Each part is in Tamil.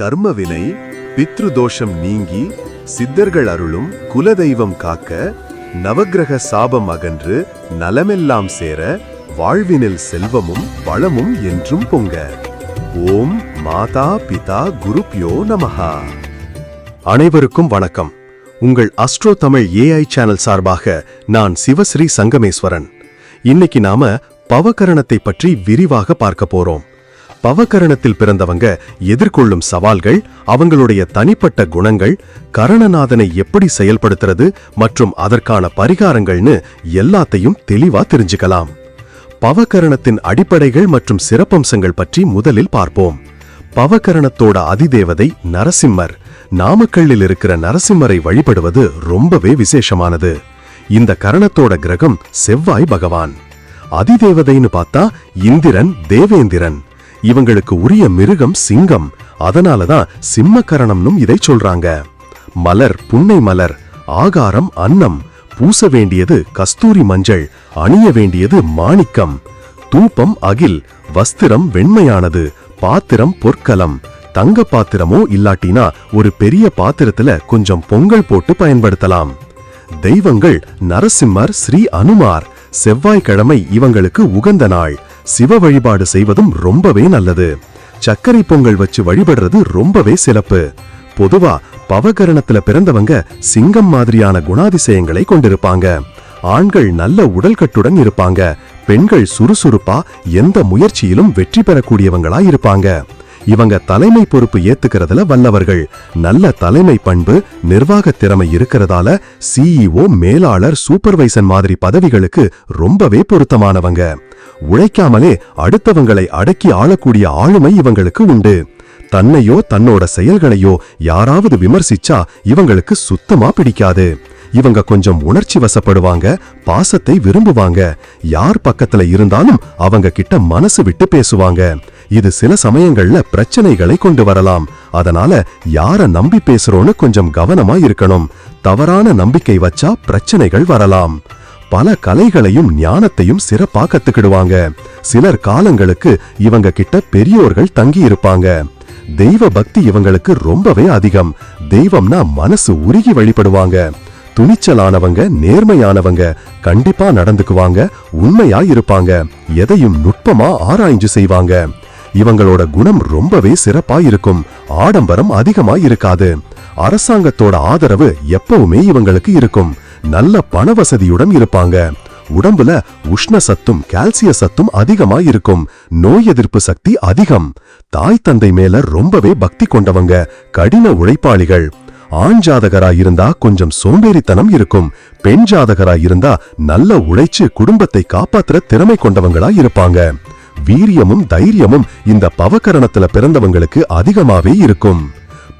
கர்மவினை பித்ருதோஷம் நீங்கி சித்தர்கள் அருளும் குலதெய்வம் காக்க நவக்கிரக சாபம் அகன்று நலமெல்லாம் சேர வாழ்வினில் செல்வமும் வளமும் என்றும் பொங்க. ஓம் மாதா பிதா குருப்யோ நமஹா. அனைவருக்கும் வணக்கம். உங்கள் அஸ்ட்ரோ தமிழ் ஏஐ சேனல் சார்பாக நான் சிவஸ்ரீ சங்கமேஸ்வரன். இன்னைக்கு நாம பவகரணத்தை பற்றி விரிவாக பார்க்க போறோம். பவகரணத்தில் பிறந்தவங்க எதிர்கொள்ளும் சவால்கள் அவங்களுடைய தனிப்பட்ட குணங்கள் கரணநாதனை எப்படி செயல்படுத்துறது மற்றும் அதற்கான பரிகாரங்கள்னு எல்லாத்தையும் தெளிவா தெரிஞ்சுக்கலாம். பவகரணத்தின் அடிப்படைகள் மற்றும் சிறப்பம்சங்கள் பற்றி முதலில் பார்ப்போம். பவகரணத்தோட அதிதேவதை நரசிம்மர் நாமக்கல்லில் இருக்கிற நரசிம்மரை வழிபடுவது ரொம்பவே விசேஷமானது. இந்த கரணத்தோட கிரகம் செவ்வாய் பகவான். அதிதேவதைன்னு பார்த்தா இந்திரன் தேவேந்திரன். இவங்களுக்கு உரிய மிருகம் சிங்கம். அதனாலதான் சிம்மக்கரணம்னும் இதை சொல்றாங்க. மலர் புன்னை மலர் ஆகாரம் அன்னம். பூச வேண்டியது கஸ்தூரி மஞ்சள் அணிய வேண்டியது மாணிக்கம். தூபம் அகில் வஸ்திரம் வெண்மையானது பாத்திரம் பொற்கலம். தங்க பாத்திரமோ இல்லாட்டினா ஒரு பெரிய பாத்திரத்துல கொஞ்சம் பொங்கல் போட்டு பயன்படுத்தலாம். தெய்வங்கள் நரசிம்மர் ஸ்ரீ அனுமார். செவ்வாய்க்கிழமை இவங்களுக்கு உகந்த நாள். சிவ வழிபாடு செய்வதும் ரொம்பவே நல்லது. சர்க்கரை பொங்கல் வச்சு வழிபடுறது ரொம்பவே சிறப்பு. பொதுவா பவகரணத்துல பிறந்தவங்க சிங்கம் மாதிரியான குணாதிசயங்களை கொண்டிருப்பாங்க. ஆண்கள் நல்ல உடல்கட்டுடன் இருப்பாங்க. பெண்கள் சுறுசுறுப்பா எந்த முயற்சியிலும் வெற்றி பெறக்கூடியவங்களா இருப்பாங்க. இவங்க தலைமை பொறுப்பு ஏத்துக்கிறதுல வல்லவர்கள். நல்ல தலைமை பண்பு நிர்வாக திறமை இருக்கிறதால சிஇஓ மேலாளர் சூப்பர்வைசன் மாதிரி பதவிகளுக்கு ரொம்பவே பொருத்தமானவங்க. உழைக்காமலே அடுத்தவங்களை அடக்கி ஆளக்கூடிய ஆளுமை இவங்களுக்கு உண்டு. தன்னையோ தன்னோட செயல்களையோ யாராவது விமர்சிச்சா இவங்களுக்கு சுத்தமா பிடிக்காது. இவங்க கொஞ்சம் உணர்ச்சி வசப்படுவாங்க பாசத்தை விரும்புவாங்க. யார் பக்கத்துல இருந்தாலும் அவங்க கிட்ட மனசு விட்டு பேசுவாங்க. இது சில சமயங்கள்ல பிரச்சனைகளை கொண்டு வரலாம். அதனால யார நம்பி பேசுறோன்னு கொஞ்சம் கவனமா இருக்கணும். தவறான நம்பிக்கை வச்சா பிரச்சனைகள் வரலாம். பல கலைகளையும் ஞானத்தையும் சிறப்பா கத்துக்கிடுவாங்க சிலர் காலங்களுக்கு இவங்க கிட்ட பெரியோர்கள் தங்கி இருப்பாங்க. தெய்வ பக்தி இவங்களுக்கு ரொம்பவே அதிகம். தெய்வம்னா மனசு உருகி வழிபடுவாங்க. துணிச்சலானவங்க நேர்மையானவங்க கண்டிப்பா நடந்துக்குவாங்க உண்மையா இருப்பாங்க. எதையும் நுட்பமா ஆராய்ஞ்சு செய்வாங்க. இவங்களோட குணம் ரொம்பவே சிறப்பா இருக்கும் ஆடம்பரம் அதிகமா இருக்காது அரசாங்கத்தோட ஆதரவு எப்பவுமே இவங்களுக்கு இருக்கும். நல்ல பண வசதியுடன் இருப்பாங்க. உடம்புல உஷ்ண சத்தும் கால்சிய சத்தும் அதிகமா இருக்கும் நோய் எதிர்ப்பு சக்தி அதிகம். தாய் தந்தை மேல ரொம்பவே பக்தி கொண்டவங்க கடின உழைப்பாளிகள். ஆண் ஜாதகரா இருந்தா கொஞ்சம் சோம்பேறித்தனம் இருக்கும். பெண் ஜாதகரா இருந்தா நல்ல உழைச்சு குடும்பத்தை காப்பாத்துற திறமை கொண்டவங்களா இருப்பாங்க. வீரியமும் தைரியமும் இந்த பவகரணத்துல பிறந்தவங்களுக்கு அதிகமாவே இருக்கும்.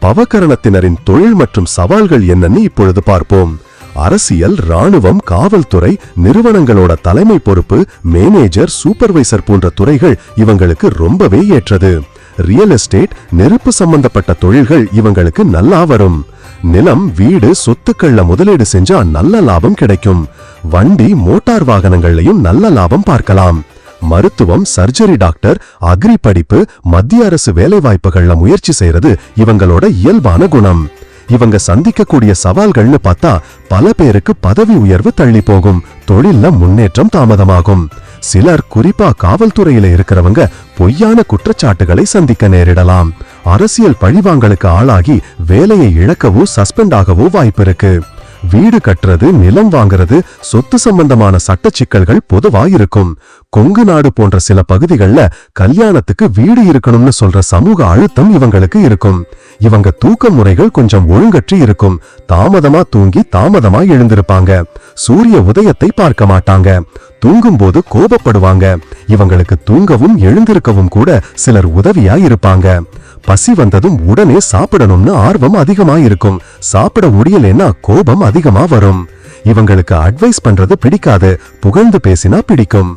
பவகரணத்தினரின் தொழில் மற்றும் சவால்கள் என்னன்னு இப்பொழுது பார்ப்போம். அரசியல் ராணுவம் காவல்துறை நிறுவனங்களோட தலைமை பொறுப்பு மேனேஜர் சூப்பர்வைசர் போன்ற துறைகள் இவங்களுக்கு ரொம்பவே ஏற்றது. ரியல் எஸ்டேட் நெருப்பு சம்பந்தப்பட்ட தொழில்கள் இவங்களுக்கு நல்லா வரும். நிலம் வீடு சொத்துக்கள்ல முதலீடு செஞ்சா நல்ல லாபம் கிடைக்கும். வண்டி மோட்டார் வாகனங்கள்லயும் நல்ல லாபம் பார்க்கலாம். மருத்துவம் சர்ஜரி டாக்டர் அக்ரி படிப்பு மத்திய அரசு வேலைவாய்ப்புகள்ல முயற்சி செய்யறது இவங்களோட இயல்பான குணம். இவங்க சந்திக்கக்கூடிய சவால்கள்னு பார்த்தா பல பேருக்கு பதவி உயர்வு தள்ளி போகும். தொழில்ல முன்னேற்றம் தாமதமாகும். சிலர் குறிப்பா காவல்துறையில இருக்கிறவங்க பொய்யான குற்றச்சாட்டுகளை சந்திக்க நேரிடலாம். அரசியல் பழிவாங்கலுக்கு ஆளாகி வேலையை இழக்கவோ சஸ்பெண்ட் ஆகவோ வாய்ப்பு இருக்கு. வீடு கட்டுறது நிலம் வாங்குறது சொத்து சம்பந்தமான சட்ட சிக்கல்கள் பொதுவா இருக்கும். கொங்கு நாடு போன்ற சில பகுதிகள்ல கல்யாணத்துக்கு வீடு இருக்கணும்னு சொல்ற சமூக அழுத்தம் இவங்களுக்கு இருக்கும். இவங்க தூக்க முறைகள் கொஞ்சம் ஒழுங்கற்றி இருக்கும். தாமதமா தூங்கி தாமதமா எழுந்திருப்பாங்க. சூரிய உதயத்தை பார்க்க மாட்டாங்க. தூங்கும்போது கோபப்படுவாங்க. இவங்களுக்கு தூங்கவும் எழுந்திருக்கவும் கூட சிலர் உதவியா இருப்பாங்க. பசி வந்ததும் உடனே சாப்பிடணும்னு ஆர்வம் அதிகமா இருக்கும் சாப்பிட முடியலன்னா கோபம் அதிகமா வரும். இவங்களுக்கு அட்வைஸ் பண்றது பிடிக்காது. புகழ்ந்து பேசினா பிடிக்கும்.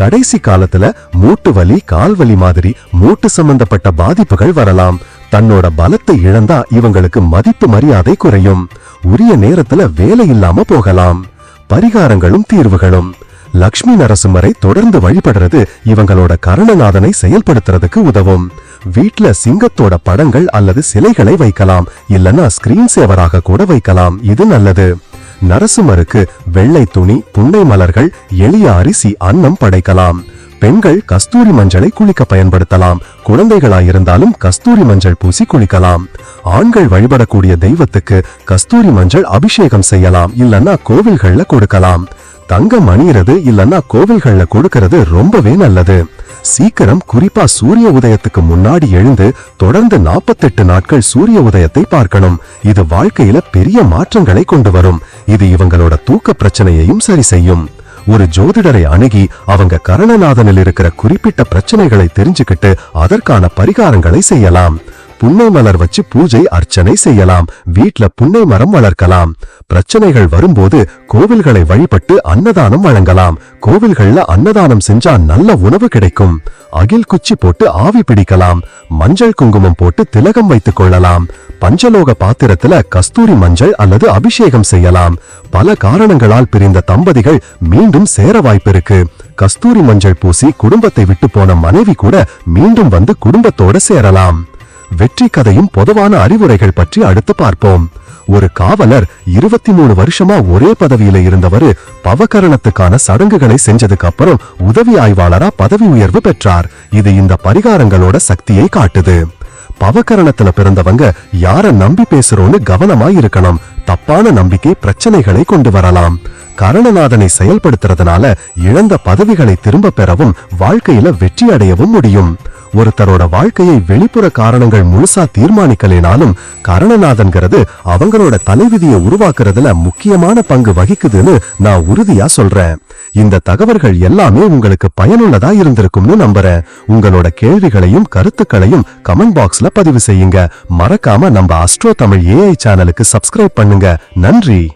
கடைசி காலத்துல மூட்டு வலி கால் வலி மாதிரி மூட்டு சம்பந்தப்பட்ட பாதிப்புகள் வரலாம். தன்னோட பலத்தை இழந்தா இவங்களுக்கு மதிப்பு மரியாதை குறையும். உரிய நேரத்துல வேலை இல்லாம போகலாம். பரிகாரங்களும் தீர்வுகளும். லக்ஷ்மி நரசிம்மரை தொடர்ந்து வழிபடுறது இவங்களோட கரணநாதனை செயல்படுத்துறதுக்கு உதவும். வீட்ல சிங்கத்தோட படங்கள் அல்லது சிலைகளை வைக்கலாம். இல்லனா ஸ்கிரீன் சேவராக கூட வைக்கலாம். இது நல்லது. நரசிம்மருக்கு வெள்ளை துணி புன்னை மலர்கள் எளிய அரிசி அன்னம் படைக்கலாம். பெண்கள் கஸ்தூரி மஞ்சளை குளிக்க பயன்படுத்தலாம். குழந்தைகளாயிருந்தாலும் கஸ்தூரி மஞ்சள் பூசி குளிக்கலாம். ஆண்கள் வழிபடக்கூடிய தெய்வத்துக்கு கஸ்தூரி மஞ்சள் அபிஷேகம் செய்யலாம். இல்லன்னா கோவில்கள்ல கொடுக்கலாம். தங்கம் அணியிறது இல்லன்னா கோவில்கள்ல கொடுக்கறது ரொம்பவே நல்லது. சீக்கிரம் குறிப்பா சூரிய உதயத்துக்கு முன்னாடி எழுந்து தொடர்ந்து 48 நாட்கள் சூரிய உதயத்தை பார்க்கணும். இது வாழ்க்கையில பெரிய மாற்றங்களை கொண்டு வரும். இது இவங்களோட தூக்க பிரச்சனையையும் சரி செய்யும். ஒரு ஜோதிடரை அணுகி அவங்க கரணநாதனில் இருக்கிற குறிப்பிட்ட பிரச்சனைகளை தெரிஞ்சுக்கிட்டு அதற்கான பரிகாரங்களை செய்யலாம். புன்னை மலர் வச்சு பூஜை அர்ச்சனை செய்யலாம். வீட்ல புன்னை மரம் வளர்க்கலாம். பிரச்சனைகள் வரும்போது கோவில்களை வழிபட்டு அன்னதானம் வழங்கலாம். கோவில்கள்ல அன்னதானம் செஞ்சா நல்ல உணவு கிடைக்கும். அகில் குச்சி போட்டு ஆவி பிடிக்கலாம். மஞ்சள் குங்குமம் போட்டு திலகம் வைத்துக் கொள்ளலாம். பஞ்சலோக பாத்திரத்துல கஸ்தூரி மஞ்சள் அல்லது அபிஷேகம் செய்யலாம். பல காரணங்களால் பிரிந்த தம்பதிகள் மீண்டும் சேர வாய்ப்பிருக்கு கஸ்தூரி மஞ்சள் பூசி குடும்பத்தை விட்டு போன மனைவி கூட மீண்டும் வந்து குடும்பத்தோட சேரலாம். வெற்றி கதையும் பொதுவான அறிவுரைகள் பற்றி அடுத்து பார்ப்போம். ஒரு காவலர் இருபத்தி மூணு வருஷமா ஒரே பதவியில இருந்தவரு பவகரணத்துக்கான சடங்குகளை செஞ்சதுக்கு அப்புறம் உதவி ஆய்வாளரா பதவி உயர்வு பெற்றார். இது இந்த பரிகாரங்களோட சக்தியை காட்டுது. பவகரணத்துல பிறந்தவங்க யார நம்பி பேசுறோன்னு கவனமா இருக்கணும். தப்பான நம்பிக்கை பிரச்சனைகளை கொண்டு வரலாம். கரணநாதனை செயல்படுத்துறதுனால இழந்த பதவிகளை திரும்ப பெறவும் வாழ்க்கையில வெற்றி அடையவும் முடியும். ஒருத்தரோட வாழ்க்கையை வெளிப்புற காரணங்கள் முழுசா தீர்மானிக்கலைனாலும் கரணநாதன்கிறது அவங்களோட தலைவிதியை உருவாக்குறதுல முக்கியமான பங்கு வகிக்குதுன்னு நான் உறுதியா சொல்றேன். இந்த தகவல்கள் எல்லாமே உங்களுக்கு பயனுள்ளதா இருந்திருக்கும்னு நம்புறேன். உங்களோட கேள்விகளையும் கருத்துக்களையும் கமெண்ட் பாக்ஸ்ல பதிவு செய்யுங்க. மறக்காம நம்ம அஸ்ட்ரோ தமிழ் ஏஐ சேனலுக்கு சப்ஸ்கிரைப் பண்ணுங்க. நன்றி.